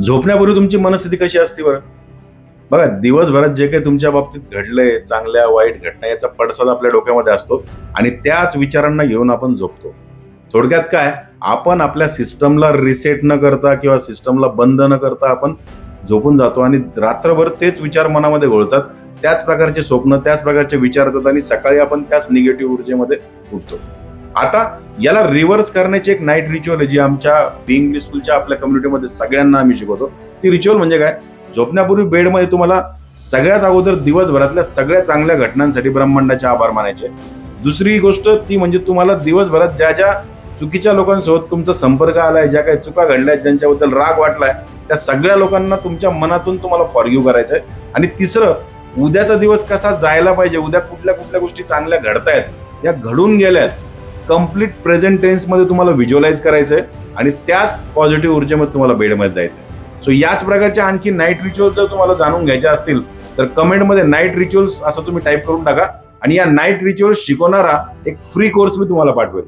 झोपण्यापूर्वी तुमची मनस्थिती कशी असते बरं? बघा दिवसभरात जे काही तुमच्या बाबतीत घडलंय चांगल्या वाईट घटना याचा पडसाद आपल्या डोक्यामध्ये असतो आणि त्याच विचारांना घेऊन आपण झोपतो. थोडक्यात काय? आपण आपल्या सिस्टमला रिसेट न करता किंवा सिस्टमला बंद न करता आपण झोपून जातो आणि रात्रभर तेच विचार मनामध्ये घोळतात. त्याच प्रकारचे स्वप्न त्याच प्रकारचे विचार येतात आणि सकाळी आपण त्याच निगेटिव्ह ऊर्जेमध्ये उठतो. आता याला रिव्हर्स करण्याची एक नाईट रिच्युअल आहे जी आमच्या बिंग ब्लिसफुलच्या आपल्या कम्युनिटीमध्ये सगळ्यांना आम्ही शिकवतो. ती रिच्युअल म्हणजे काय? झोपण्यापूर्वी बेडमध्ये तुम्हाला सगळ्यात अगोदर दिवसभरातल्या सगळ्या चांगल्या घटनांसाठी ब्रह्मांडाचे आभार मानायचे. दुसरी गोष्ट ती म्हणजे तुम्हाला दिवसभरात ज्या ज्या चुकीच्या लोकांसोबत तुमचा संपर्क आलाय ज्या काही चुका घडल्या ज्यांच्याबद्दल राग वाटलाय त्या सगळ्या लोकांना तुमच्या मनातून तुम्हाला फॉरग्यू करायचं आहे आणि तिसरं उद्याचा दिवस कसा जायला पाहिजे उद्या कुठल्या कुठल्या गोष्टी चांगल्या घडतायत या घडून गेल्यात कंप्लीट प्रेझेंट टेन्समध्ये तुम्हाला व्हिज्युअलाइज करायचं आहे आणि त्याच पॉझिटिव्ह ऊर्जेमध्ये तुम्हाला बेडमध्ये जायचं आहे सो याच प्रकारच्या आणखी नाईट रिच्युअल्स जर तुम्हाला जाणून घ्यायच्या असतील तर कमेंटमध्ये नाईट रिच्युअल्स असं तुम्ही टाईप करून टाका. आणि या नाईट रिच्युअल्स शिकवणारा एक फ्री कोर्स मी तुम्हाला पाठवेल.